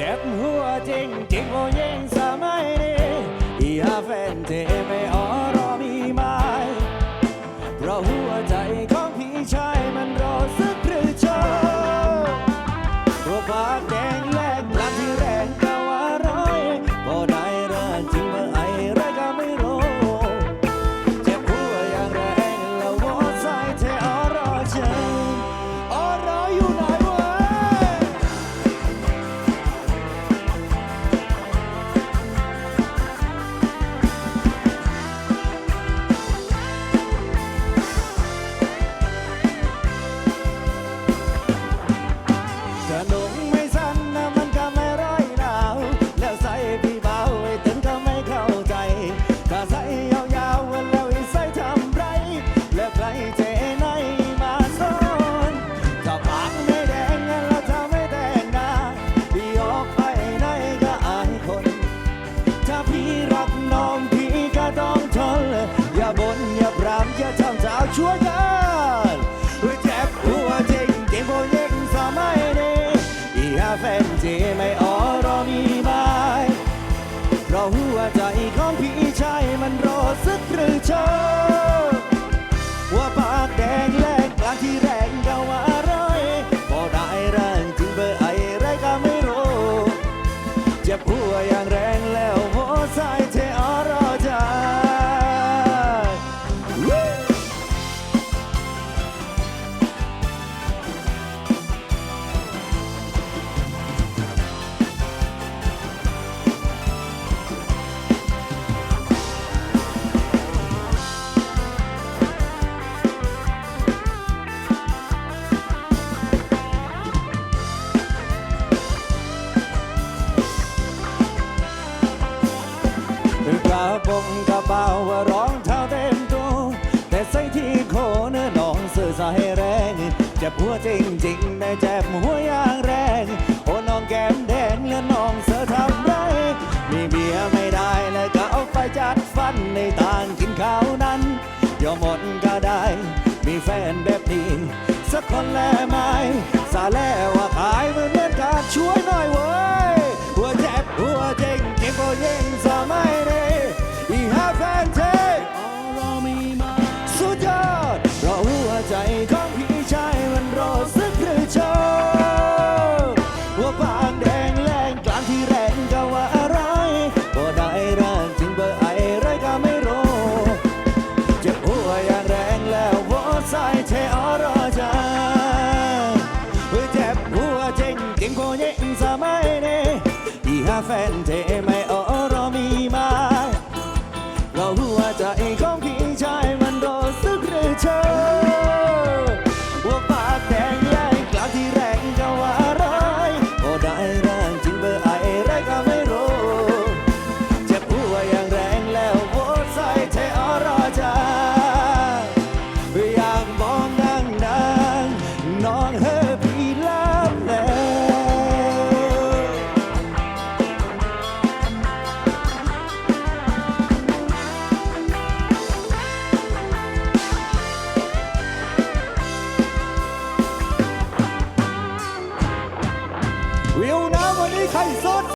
จ็บหัวจริงจริงโอ้ยิงสมัยนี้อยาแฟนเทไม่ออรอมีไหมเพราะหัวใจของพี่ชายมันรอซื้อ ช่วยกันเจ็บหัวจริงเจริงโบยิ่งสมัยนี้อีหาแฟนจีไม่ออรอมีไหมเพราะหัวใจของพี่ชายมันรอสึก งกระเป๋าว่ารองเท้าเต็มตัวแต่ใส่ที่โคนน้องเสื้อสายแรงเจ็บหัวจริงๆแม่เจ็บหัวอย่างแรง โอ้น้องแก้มแดงและน้องเสื้อทำไรมีเบียร์ไม่ได้เลยก็เอาไปจัดฟันในต่างกินข้าวนั้นยอมหมดก็ได้ มีแฟนแบบนี้สักคนแลไหมสาแล้วว่าขายเหมือนเหมือนกันช่วยหน่อยเว้ยหัวเจ็บหัวเจ็งเจ็บก็ยิ่งสมัย